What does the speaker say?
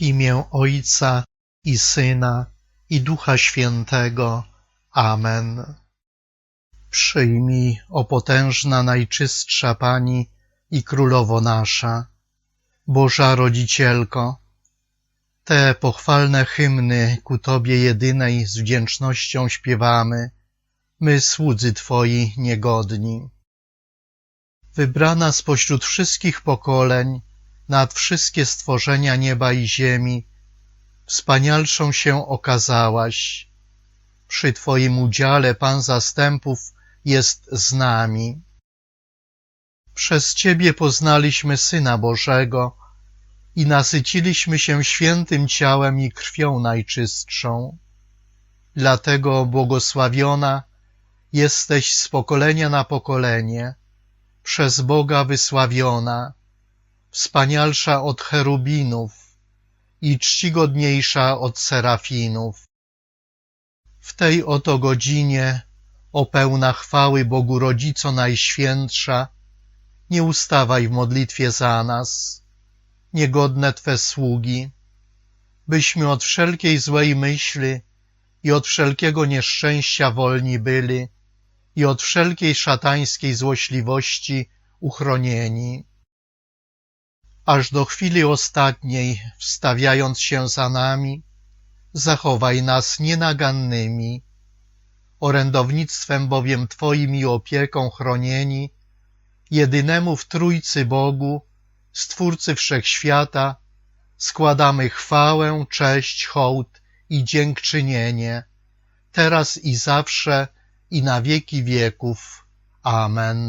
Imię Ojca i Syna i Ducha Świętego. Amen. Przyjmij, o potężna najczystsza Pani i Królowo nasza, Boża Rodzicielko, te pochwalne hymny ku Tobie jedynej z wdzięcznością śpiewamy, my słudzy Twoi niegodni. Wybrana spośród wszystkich pokoleń, nad wszystkie stworzenia nieba i ziemi, wspanialszą się okazałaś. Przy Twoim udziale Pan zastępów jest z nami. Przez Ciebie poznaliśmy Syna Bożego i nasyciliśmy się świętym ciałem i krwią najczystszą. Dlatego błogosławiona jesteś z pokolenia na pokolenie, przez Boga wysławiona, wspanialsza od cherubinów i czcigodniejsza od serafinów. W tej oto godzinie, o pełna chwały Bogu Rodzico Najświętsza, nie ustawaj w modlitwie za nas, niegodne Twe sługi, byśmy od wszelkiej złej myśli i od wszelkiego nieszczęścia wolni byli i od wszelkiej szatańskiej złośliwości uchronieni aż do chwili ostatniej, wstawiając się za nami, zachowaj nas nienagannymi, orędownictwem bowiem Twoim i opieką chronieni, jedynemu w Trójcy Bogu, Stwórcy Wszechświata, składamy chwałę, cześć, hołd i dziękczynienie, teraz i zawsze i na wieki wieków. Amen.